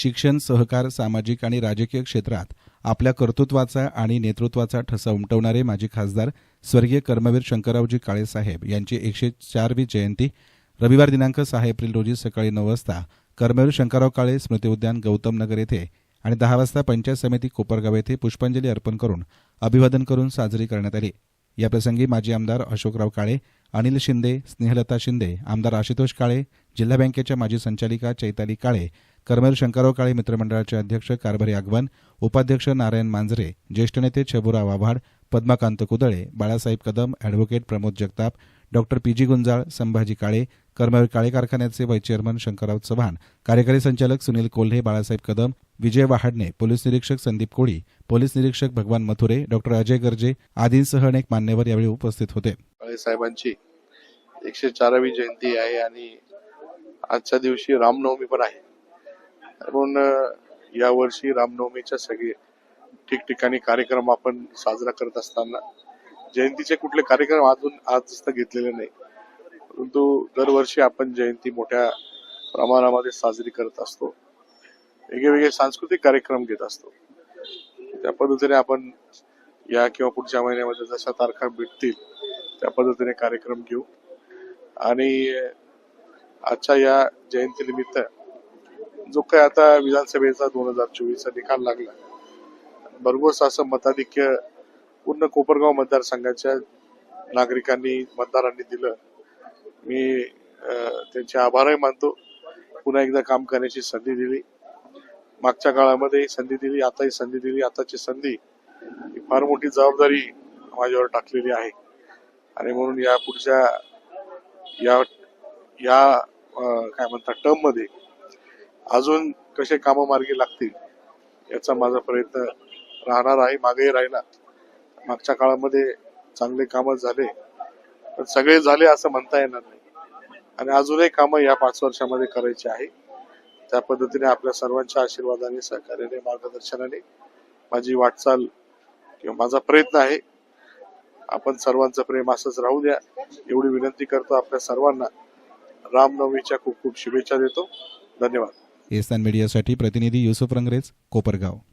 शिक्षण सहकार सामाजिक आणि राजकीय क्षेत्रात आपल्या कर्तृत्वाचा आणि नेतृत्वाचा ठसा उमटवणारे माजी खासदार स्वर्गीय कर्मवीर शंकररावजी काळे साहेब यांची एकशे चारवी जयंती रविवार दिनांक सहा एप्रिल रोजी सकाळी नऊ वाजता कर्मवीर शंकरराव काळे स्मृती उद्यान गौतम नगर येथे आणि दहा वाजता पंचायत समिती कोपरगाव येथे पुष्पांजली अर्पण करून अभिवादन करून साजरी करण्यात आली. याप्रसंगी माजी आमदार अशोकराव काळे अनिल शिंदे स्नेहलता शिंदे आमदार आशुतोष काळे जिल्हा बँकेच्या माजी संचालिका चैताली काळे कर्मवीर शंकरराव काळे मित्रमंडळाचे अध्यक्ष कारभारी आगवन उपाध्यक्ष नारायण मांजरे ज्येष्ठ नेते Chhaburao Awhad Padmakant Kudale Balasaheb Kadam advocate Pramod Jagtap doctor P G Gunjal Sambhaji Kale Karmaveer Kale कारखान्याचे व्हाईस चेअरमन शंकरराव चव्हाण कार्यकारी संचालक सुनील कोल्हे बाळासाहेब कदम विजय वहाडणे पोलीस निरीक्षक संदीप कोळी पोलीस निरीक्षक भगवान मथुरे डॉक्टर अजय गर्जे आदींसह अनेक मान्यवर यावेळी उपस्थित होते. काळे साहेबांची एकशे चारावी जयंती आहे आणि आजच्या दिवशी रामनवमी पण आहे. म्हणून यावर्षी या वर्षी रामनवमीच्या सगळे ठिकठिकाणी कार्यक्रम आपण साजरा करत असताना जयंतीचे कुठले कार्यक्रम अजून आज घेतलेले नाही. परंतु दरवर्षी आपण जयंती मोठ्या प्रमाणामध्ये साजरी करत असतो. वेगवेगळे सांस्कृतिक कार्यक्रम घेत असतो. त्या पद्धतीने आपण या किंवा पुढच्या महिन्यामध्ये जशा तारखा भेटतील त्या पद्धतीने कार्यक्रम घेऊ. आणि आजच्या या जयंतीनिमित्त जो काय आता विधानसभेचा दोन हजार चोवीसचा निकाल लागला भरघोस असं मताधिक्य पूर्ण कोपरगाव मतदारसंघाच्या नागरिकांनी मतदारांनी दिलं. मी त्यांचे आभारही मानतो. पुन्हा एकदा काम करण्याची संधी दिली. मागच्या काळामध्ये संधी दिली आताही संधी दिली. आताची संधी ही फार मोठी जबाबदारी माझ्यावर टाकलेली आहे. आणि म्हणून या पुढच्या या या काय म्हणतात टर्ममध्ये अजून कसे कामं मार्गी लागतील याचा माझा प्रयत्न राहणार आहे मागेही राहिला. मागच्या काळामध्ये चांगले कामं झाले पण सगळे झाले असं म्हणता येणार नाही. आणि अजूनही कामं या पाच वर्षामध्ये करायची आहे. त्या पद्धतीने आपल्या सर्वांच्या आशीर्वादाने सहकार्याने मार्गदर्शनाने माझी वाटचाल किंवा माझा प्रयत्न आहे. आपण सर्वांचं प्रेम असंच राहू द्या. एवढी विनंती करतो आपल्या सर्वांना. रामनवमीच्या खूप खूप शुभेच्छा देतो. धन्यवाद. एस्तान मीडियासाठी प्रतिनिधी युसुफ रंगरेज कोपरगाव.